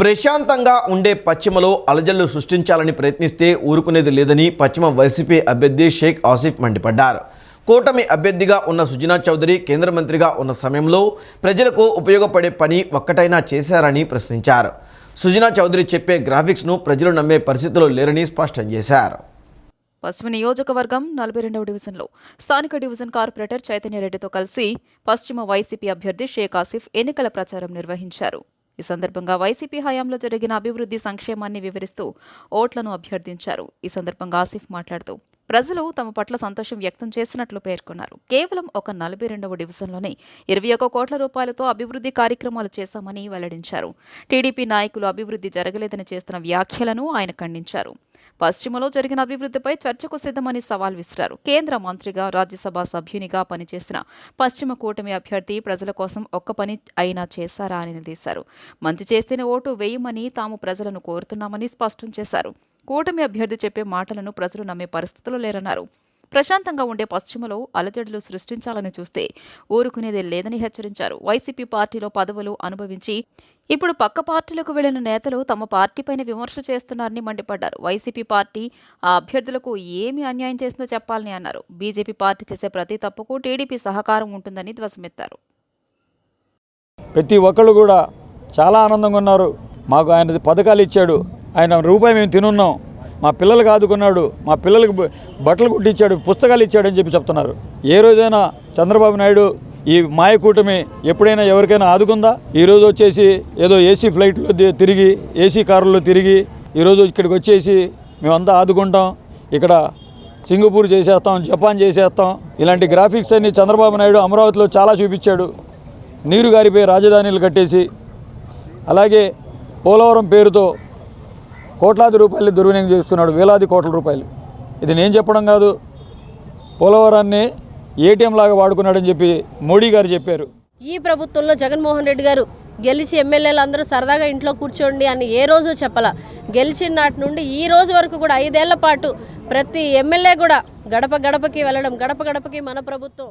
ప్రశాంతంగా ఉండే పశ్చిమలో అలజళ్ళు సృష్టించాలని ప్రయత్నిస్తే ఊరుకునేది లేదని పశ్చిమ వైసీపీ అభ్యర్థి షేక్ ఆసిఫ్ మండిపడ్డారు. కూటమి అభ్యర్థిగా ఉన్న సుజనా చౌదరి కేంద్ర మంత్రిగా ఉన్న సమయంలో ప్రజలకు ఉపయోగపడే పని ఒక్కటైనా చేశారని ప్రశ్నించారు. సుజనా చౌదరి చెప్పే గ్రాఫిక్స్ను ప్రజలు నమ్మే పరిస్థితులు లేరని స్పష్టం చేశారు. పశ్చిమ నియోజకవర్గం నలభై రెండవ డివిజన్లో స్థానిక డివిజన్ కార్పొరేటర్ చైతన్యరెడ్డితో కలిసి పశ్చిమ వైసీపీ అభ్యర్థి షేక్ ఆసిఫ్ ఎన్నికల ప్రచారం నిర్వహించారు. ఈ సందర్భంగా వైసీపీ హయాంలో జరిగిన అభివృద్ధి సంక్షేమాన్ని వివరిస్తూ ఓట్లను అభ్యర్థించారు. ఈ సందర్భంగా ఆసిఫ్ మాట్లాడుతూ ప్రజలు తమ పట్ల సంతోషం వ్యక్తం చేసినట్లు పేర్కొన్నారు. కేవలం ఒక నలభై రెండవ డివిజన్లోనే ఇరవై ఒక కోట్ల రూపాయలతో అభివృద్ధి కార్యక్రమాలు చేశామని వెల్లడించారు. టీడీపీ నాయకులు అభివృద్ధి జరగలేదని చేస్తున్న వ్యాఖ్యలను ఆయన ఖండించారు. పశ్చిమలో జరిగిన అభివృద్ధిపై చర్చకు సిద్ధమని సవాల్ విసిరారు. కేంద్ర మంత్రిగా రాజ్యసభ సభ్యునిగా పనిచేసిన పశ్చిమ కూటమి అభ్యర్థి ప్రజల కోసం ఒక్క పని అయినా చేశారా అని నిలదీశారు. మంచి చేస్తేనే ఓటు వేయమని తాము ప్రజలను కోరుతున్నామని స్పష్టం చేశారు. కూటమి అభ్యర్థి చెప్పే మాటలను ప్రజలు నమ్మే పరిస్థితులు లేరన్నారు. ప్రశాంతంగా ఉండే పశ్చిమలో అలజడులు సృష్టించాలని చూస్తే ఊరుకునేదే లేదని హెచ్చరించారు. వైసీపీ పార్టీలో పదవులు అనుభవించి ఇప్పుడు పక్క పార్టీలకు వెళ్ళిన నేతలు తమ పార్టీపైన విమర్శలు చేస్తున్నారని మండిపడ్డారు. వైసీపీ పార్టీ ఆ అభ్యర్థులకు ఏమి అన్యాయం చేసిందో చెప్పాలని అన్నారు. బీజేపీ పార్టీ చేసే ప్రతి తప్పుకు టీడీపీ సహకారం ఉంటుందని ధ్వసమెత్తారు ప్రతి ఒక్కళ్ళు కూడా చాలా ఆనందంగా ఉన్నారు. మాకు ఆయన పథకాలు ఇచ్చాడు. ఆయన రూపాయి మేము తినున్నాం. మా పిల్లలకు ఆదుకున్నాడు మా పిల్లలకు బట్టలు కుట్టించాడు పుస్తకాలు ఇచ్చాడని చెప్పి చెప్తున్నారు. ఏ రోజైనా చంద్రబాబు నాయుడు ఈ మాయ కూటమి ఎప్పుడైనా ఎవరికైనా ఆదుకుందా? ఈరోజు వచ్చేసి ఏదో ఏసీ ఫ్లైట్లో తిరిగి ఏసీ కారుల్లో తిరిగి ఈరోజు ఇక్కడికి వచ్చేసి మేమంతా ఆదుకుంటాం. ఇక్కడ సింగపూర్ చేసేస్తాం జపాన్ చేసేస్తాం. ఇలాంటి గ్రాఫిక్స్ అన్ని చంద్రబాబు నాయుడు అమరావతిలో చాలా చూపించాడు. నీరు గారిపై రాజధానిలు కట్టేసి. అలాగే పోలవరం పేరుతో కోట్లాది రూపాయలు దుర్వినియోగం చేస్తున్నాడు వేలాది కోట్ల రూపాయలు. ఇది నేను చెప్పడం కాదు పోలవరాన్ని ఏటీఎం లాగా వాడుకున్నాడని చెప్పి మోడీ గారు చెప్పారు. ఈ ప్రభుత్వంలో జగన్మోహన్ రెడ్డి గారు గెలిచి ఎమ్మెల్యేలు అందరూ సరదాగా ఇంట్లో కూర్చోండి అని ఏ రోజు చెప్పాల. గెలిచిన నాటి నుండి ఈ రోజు వరకు కూడా ఐదేళ్ళ పాటు ప్రతి ఎమ్మెల్యే కూడా గడప గడపకి వెళ్ళడం గడప గడపకి మన ప్రభుత్వం.